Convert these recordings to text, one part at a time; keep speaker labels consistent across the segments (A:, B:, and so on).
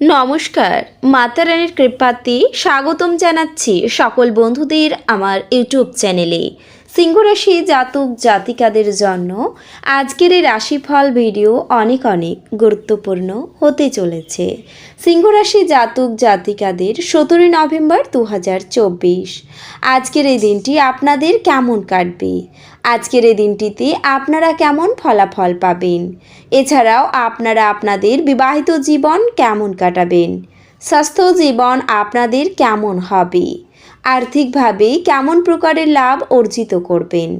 A: নমস্কার, মাতা রানীর কৃপাতে স্বাগতম জানাচ্ছি সকল বন্ধুদের আমার ইউটিউব চ্যানেলে। সিংহরাশি জাতক জাতিকাদের জন্য আজকের এই রাশিফল ভিডিও অনেক অনেক গুরুত্বপূর্ণ হতে চলেছে। সিংহরাশি জাতক জাতিকাদের সতেরোই নভেম্বর দু হাজার চব্বিশ। আজকের এই দিনটি আপনাদের কেমন কাটবে? আজকের এই দিনটিতে আপনারা কেমন ফলাফল পাবেন? এছাড়াও আপনারা আপনাদের বিবাহিত জীবন কেমন কাটাবেন? স্বাস্থ্য জীবন আপনাদের কেমন হবে? আর্থিকভাবে কেমন প্রকারের লাভ অর্জিত করবেন?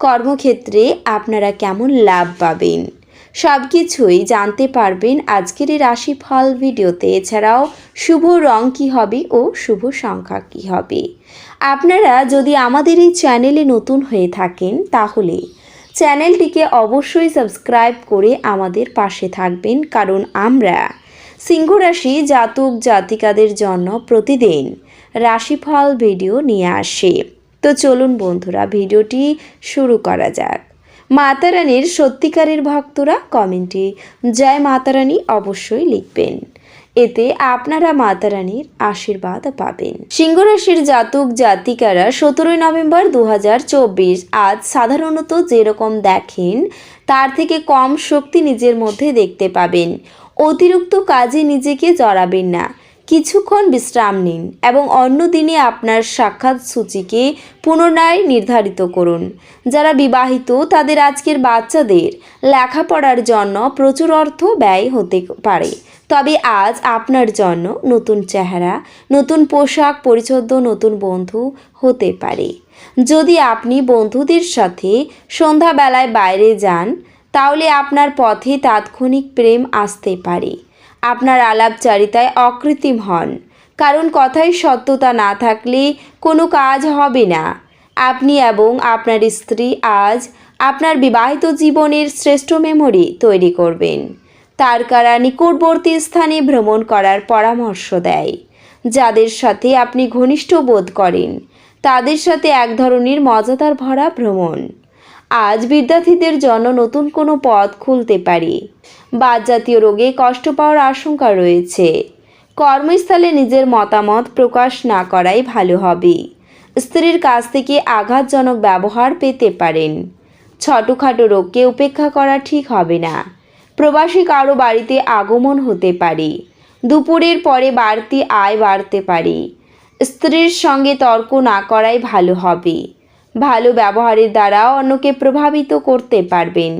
A: কর্মক্ষেত্রে আপনারা কেমন লাভ পাবেন? সব কিছুই জানতে পারবেন আজকের এই রাশিফল ভিডিওতে। এছাড়াও শুভ রং কী হবে ও শুভ সংখ্যা কী হবে? আপনারা যদি আমাদের এই চ্যানেলে নতুন হয়ে থাকেন, তাহলে চ্যানেলটিকে অবশ্যই সাবস্ক্রাইব করে আমাদের পাশে থাকবেন। কারণ আমরা সিংহরাশি জাতক জাতিকাদের জন্য প্রতিদিন রাশিফল ভিডিও নিয়ে আসি। তো চলুন বন্ধুরা, ভিডিওটি শুরু করা যাক। মাতা রানীর সত্যিকারের ভক্তরা কমেন্টে। জয় মাতা রানী অবশ্যই লিখবেন। এতে আপনারা মাতা রানীর আশীর্বাদ পাবেন। সিংহরাশির জাতক জাতিকারা সতেরোই নভেম্বর দু হাজার চব্বিশ আজ সাধারণত যেরকম দেখেন, তার থেকে কম শক্তি নিজের মধ্যে দেখতে পাবেন। অতিরিক্ত কাজে নিজেকে জড়াবেন না। কিছুক্ষণ বিশ্রাম নিন এবং অন্য দিনে আপনার সাক্ষাৎ সূচিকে পুনরায় নির্ধারিত করুন। যারা বিবাহিত, তাদের আজকের বাচ্চাদের লেখাপড়ার জন্য প্রচুর অর্থ ব্যয় হতে পারে। তবে আজ আপনার জন্য নতুন চেহারা, নতুন পোশাক পরিচ্ছদ, নতুন বন্ধু হতে পারে। যদি আপনি বন্ধুদের সাথে সন্ধ্যাবেলায় বাইরে যান, তাহলে আপনার পথে তাৎক্ষণিক প্রেম আসতে পারে। আপনার আলাপচারিতায় অকৃত্রিম হন। কারণ কথায় সত্যতা না থাকলে কোনো কাজ হবে না। আপনি এবং আপনার স্ত্রী আজ আপনার বিবাহিত জীবনের শ্রেষ্ঠ মেমোরি তৈরি করবেন। তার কারা নিকটবর্তী স্থানে ভ্রমণ করার পরামর্শ দেয়। যাদের সাথে আপনি ঘনিষ্ঠ বোধ করেন, তাদের সাথে এক ধরনের মজাদার ভরা ভ্রমণ। আজ বিদ্যার্থীদের জন্য নতুন কোনো পথ খুলতে পারে। বাতজাতীয় রোগে কষ্ট পাওয়ার আশঙ্কা রয়েছে। কর্মস্থলে নিজের মতামত প্রকাশ না করাই ভালো হবে। স্ত্রীর কাছ থেকে আঘাতজনক ব্যবহার পেতে পারেন। ছোটোখাটো রোগকে উপেক্ষা করা ঠিক হবে না। প্রবাসী কারও বাড়িতে আগমন হতে পারে। দুপুরের পরে বাড়তি আয় বাড়তে পারে। স্ত্রীর সঙ্গে তর্ক না করাই ভালো হবে। ভালো ব্যবহারের দ্বারা অন্যকে প্রভাবিত করতে পারবেন।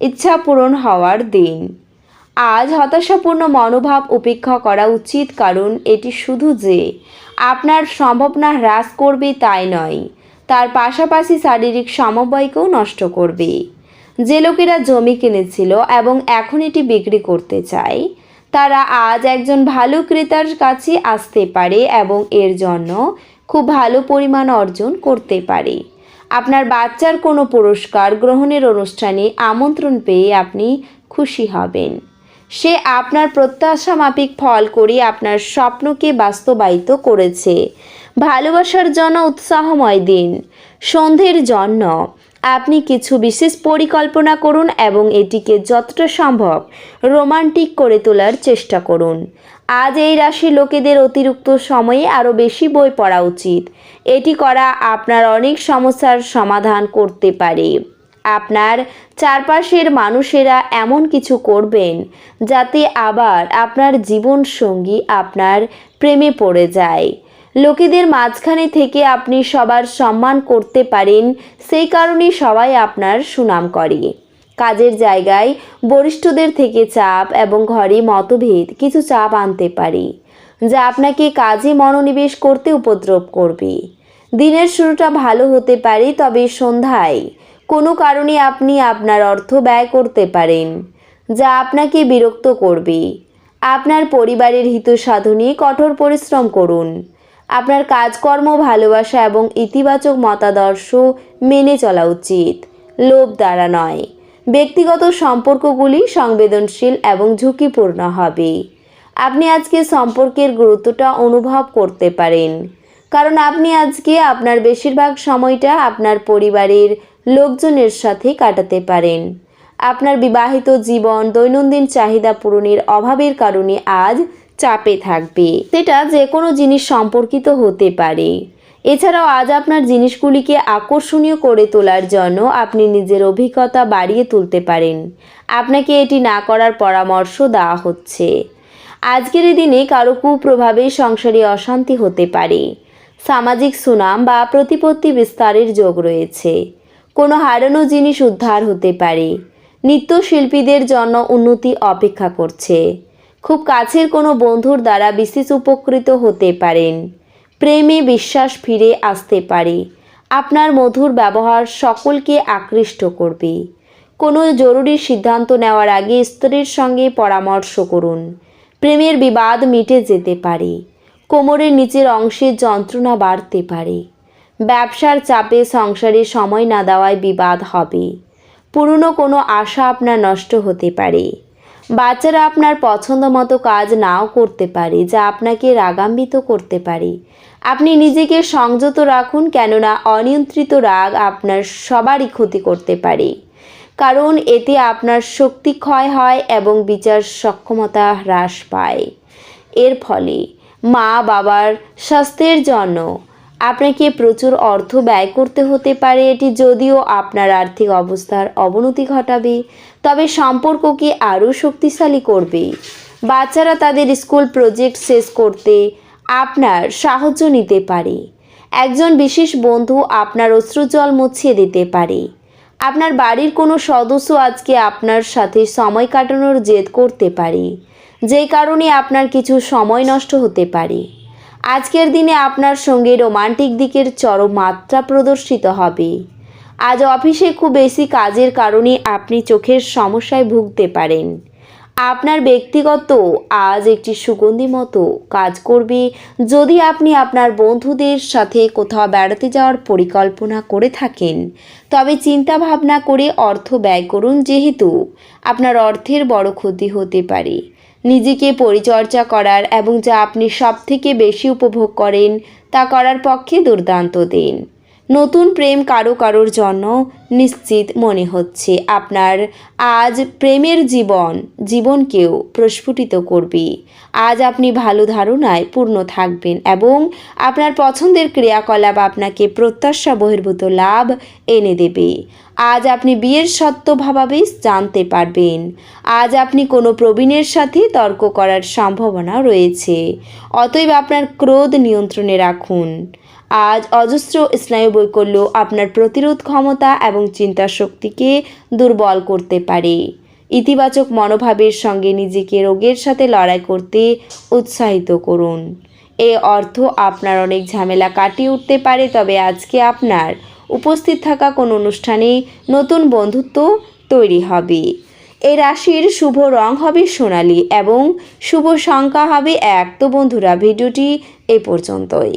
A: ইচ্ছা পূরণ হওয়ার দিন। আজ হতাশাপূর্ণ মনোভাব উপেক্ষা করা উচিত, কারণ এটি শুধু যে আপনার সম্ভাবনা হ্রাস করবে তাই নয়, তার পাশাপাশি শারীরিক সমবায়কেও নষ্ট করবে। যে লোকেরা জমি কিনেছিল এবং এখন এটি বিক্রি করতে চায় তারা আজ একজন ভালো ক্রেতার কাছে আসতে পারে এবং এর জন্য খুব ভালো পরিমাণ অর্জন করতে পারে। আপনার বাচ্চার কোনো পুরস্কার গ্রহণের অনুষ্ঠানে আমন্ত্রণ পেয়ে আপনি খুশি হবেন। সে আপনার প্রত্যাশা মাফিক ফল করে আপনার স্বপ্নকে বাস্তবায়িত করেছে। ভালোবাসার জন্য উৎসাহময় দিন। সন্ধ্যের জন্য আপনি কিছু বিশেষ পরিকল্পনা করুন এবং এটিকে যতটা সম্ভব রোমান্টিক করে তোলার চেষ্টা করুন। আজ এই রাশির লোকেদের অতিরিক্ত সময়ে আরও বেশি বই পড়া উচিত। এটি করা আপনার অনেক সমস্যার সমাধান করতে পারে। আপনার চারপাশের মানুষেরা এমন কিছু করবেন যাতে আবার আপনার জীবনসঙ্গী আপনার প্রেমে পড়ে যায়। লোকেদের মাঝখানে থেকে আপনি সবার সম্মান করতে পারেন, সেই কারণে সবাই আপনার সুনাম করে। কাজের জায়গায় বরিষ্ঠদের থেকে চাপ এবং ঘরে মতভেদ কিছু চাপ আনতে পারে, যা আপনাকে কাজে মনোনিবেশ করতে উপদ্রব করবে। দিনের শুরুটা ভালো হতে পারে, তবে সন্ধ্যায় কোনো কারণে আপনি আপনার অর্থ ব্যয় করতে পারেন, যা আপনাকে বিরক্ত করবে। আপনার পরিবারের হিত সাধনে কঠোর পরিশ্রম করুন। আপনার কাজকর্ম, ভালোবাসা এবং ইতিবাচক মতাদর্শ মেনে চলা উচিত। লোভ দ্বারা নয়। ব্যক্তিগত সম্পর্কগুলি সংবেদনশীল এবং ঝুঁকিপূর্ণ হবে। আপনি আজকে সম্পর্কের গুরুত্বটা অনুভব করতে পারেন। কারণ আপনি আজকে আপনার বেশিরভাগ সময়টা আপনার পরিবারের লোকজনের সাথে কাটাতে পারেন। আপনার বিবাহিত জীবন, দৈনন্দিন চাহিদা পূরণের অভাবের কারণে আজ চাপে থাকবে। সেটা যে কোনো জিনিস সম্পর্কিত হতে পারে। এছাড়াও আজ আপনার জিনিসগুলিকে আকর্ষণীয় করে তোলার জন্য আপনি নিজের অভিজ্ঞতা বাড়িয়ে তুলতে পারেন। আপনাকে এটি না করার পরামর্শ দেওয়া হচ্ছে। আজকের দিনে কারও কুপ্রভাবে সংসারে অশান্তি হতে পারে। সামাজিক সুনাম বা প্রতিপত্তি বিস্তারের যোগ রয়েছে। কোনো হারানো জিনিস উদ্ধার হতে পারে। নৃত্যশিল্পীদের জন্য উন্নতি অপেক্ষা করছে। খুব কাছের কোনো বন্ধুর দ্বারা বিশেষ উপকৃত হতে পারেন। প্রেমে বিশ্বাস ফিরে আসতে পারে। আপনার মধুর ব্যবহার সকলকে আকৃষ্ট করবে। কোনো জরুরি সিদ্ধান্ত নেওয়ার আগে স্ত্রীর সঙ্গে পরামর্শ করুন। প্রেমের বিবাদ মিটে যেতে পারে। কোমরের নিচের অংশে যন্ত্রণা বাড়তে পারে। ব্যবসার চাপে সংসারে সময় না দেওয়ায় বিবাদ হবে। পুরনো কোনো আশা আপনার নষ্ট হতে পারে। বাচ্চারা আপনার পছন্দ মতো কাজ নাও করতে পারে, যা আপনাকে রাগান্বিত করতে পারে। আপনি নিজেকে সংযত রাখুন, কেননা অনিয়ন্ত্রিত রাগ আপনার সবারই ক্ষতি করতে পারে। কারণ এতে আপনার শক্তি ক্ষয় হয় এবং বিচার সক্ষমতা হ্রাস পায়। এর ফলে মা বাবার স্বাস্থ্যের জন্য আপনাকে প্রচুর অর্থ ব্যয় করতে হতে পারে এটি যদিও আপনার আর্থিক অবস্থার অবনতি ঘটাবে, তবে সম্পর্ককে আরও শক্তিশালী করবে। বাচ্চারা তাদের স্কুল প্রজেক্ট শেষ করতে আপনার সাহায্য নিতে পারে। একজন বিশেষ বন্ধু আপনার অশ্রুজল মুছিয়ে দিতে পারে। আপনার বাড়ির কোনো সদস্য আজকে আপনার সাথে সময় কাটানোর জেদ করতে পারে, যে কারণে আপনার কিছু সময় নষ্ট হতে পারে। আজকের দিনে আপনার সঙ্গে রোমান্টিক দিকের চরম মাত্রা প্রদর্শিত হবে। আজ অফিসে খুব বেশি কাজের কারণে আপনি চোখের সমস্যায় ভুগতে পারেন। আপনার ব্যক্তিগত আজ একটি সুগন্ধি মতো কাজ করবে যদি আপনি আপনার বন্ধুদের সাথে কোথাও বেড়াতে যাওয়ার পরিকল্পনা করে থাকেন। তবে চিন্তা ভাবনা করে অর্থ ব্যয় করুন যেহেতু আপনার অর্থের বড় ক্ষতি হতে পারে। নিজেকে পরিচর্যা করার এবং যা আপনি সবথেকে বেশি উপভোগ করেন তা করার পক্ষে দুর্দান্ত দিন। নতুন প্রেম কারও কারোর জন্য নিশ্চিত মনে হচ্ছে। আপনার আজ প্রেমের জীবন জীবনকেও প্রস্ফুটিত করবে। আজ আপনি ভালো ধারণায় পূর্ণ থাকবেন এবং আপনার পছন্দের ক্রিয়াকলাপ আপনাকে প্রত্যাশা বহির্ভূত লাভ এনে দেবে। আজ আপনি বিয়ের সত্য ভাবাবেশ জানতে পারবেন। আজ আপনি কোনো প্রবীণের সাথে তর্ক করার সম্ভাবনা রয়েছে। অতএব আপনার ক্রোধ নিয়ন্ত্রণে রাখুন। আজ অজস্র স্নায়ু বৈকল্য আপনার প্রতিরোধ ক্ষমতা এবং চিন্তা শক্তিকে দুর্বল করতে পারে। ইতিবাচক মনোভাবের সঙ্গে নিজেকে রোগের সাথে লড়াই করতে উৎসাহিত করুন। এ অর্থ আপনার অনেক ঝামেলা কাটিয়ে উঠতে পারে, তবে আজকে আপনার উপস্থিত থাকা কোনো অনুষ্ঠানে নতুন বন্ধুত্ব তৈরি হবে। এ রাশির শুভ রং হবে সোনালি এবং শুভ সংখ্যা হবে এক। তো বন্ধুরা, ভিডিওটি এ পর্যন্তই।